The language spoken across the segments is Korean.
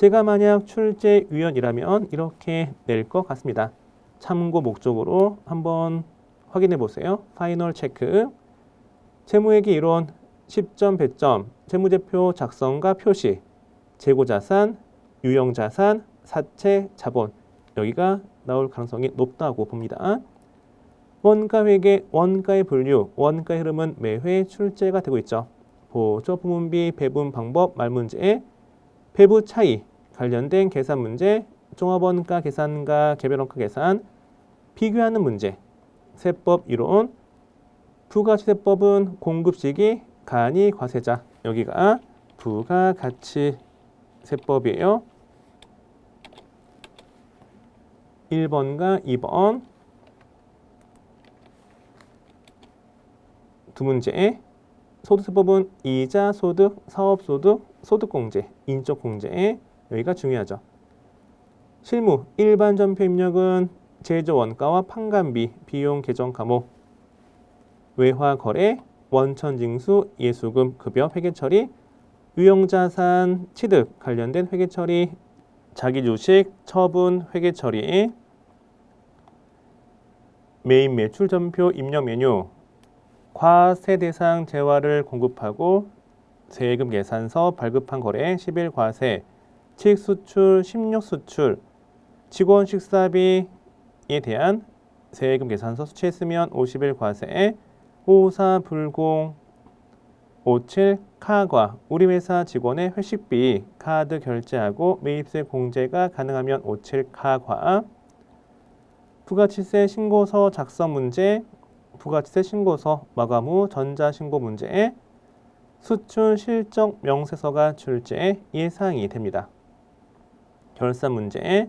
제가 만약 출제위원이라면 이렇게 낼 것 같습니다. 참고 목적으로 한번 확인해 보세요. 파이널 체크. 재무회계 이론 10점 배점, 재무제표 작성과 표시, 재고자산, 유형자산, 사채, 자본 여기가 나올 가능성이 높다고 봅니다. 원가회계, 원가의 분류, 원가의 흐름은 매회 출제가 되고 있죠. 보조 부문비 배분 방법 말문제, 배부 차이 관련된 계산 문제, 종합원가 계산과 개별원가 계산, 비교하는 문제, 세법 이론, 부가치세법은 공급 시기, 간이 과세자. 여기가 부가가치 세법이에요. 1번과 2번. 두 문제. 소득세법은 이자 소득, 사업소득, 소득공제, 인적공제 여기가 중요하죠. 실무 일반 전표 입력은 제조 원가와 판관비, 비용 계정 과목, 외화 거래, 원천 징수, 예수금, 급여 회계 처리, 유형자산 취득 관련된 회계 처리, 자기 주식 처분 회계 처리, 메인 매출 전표 입력 메뉴, 과세 대상 재화를 공급하고 세금 계산서 발급한 거래 10일 과세, 칙 수출, 16 수출, 직원 식사비에 대한 세금 계산서 수취했으면 50일 과세, 54 불공, 57 카과 우리 회사 직원의 회식비 카드 결제하고 매입세 공제가 가능하면 57 카과 부가치세 신고서 작성 문제 부가치세 신고서 마감 후 전자신고 문제에 수출 실적 명세서가 출제 예상이 됩니다. 결산 문제에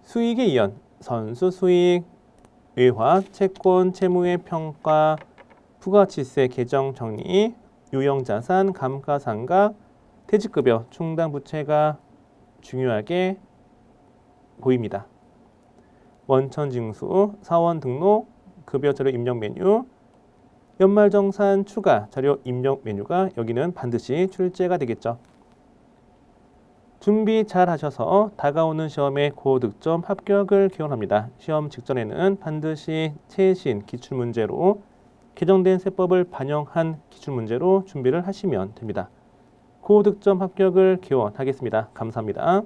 수익의 이연, 선수 수익, 외화, 채권, 채무의 평가, 부가치세 계정 정리, 유형자산, 감가상각, 퇴직급여, 충당부채가 중요하게 보입니다. 원천징수, 사원 등록, 급여 자료 입력 메뉴, 연말정산 추가 자료 입력 메뉴가 여기는 반드시 출제가 되겠죠. 준비 잘 하셔서 다가오는 시험에 고득점 합격을 기원합니다. 시험 직전에는 반드시 최신 기출문제로 개정된 세법을 반영한 기출문제로 준비를 하시면 됩니다. 고득점 합격을 기원하겠습니다. 감사합니다.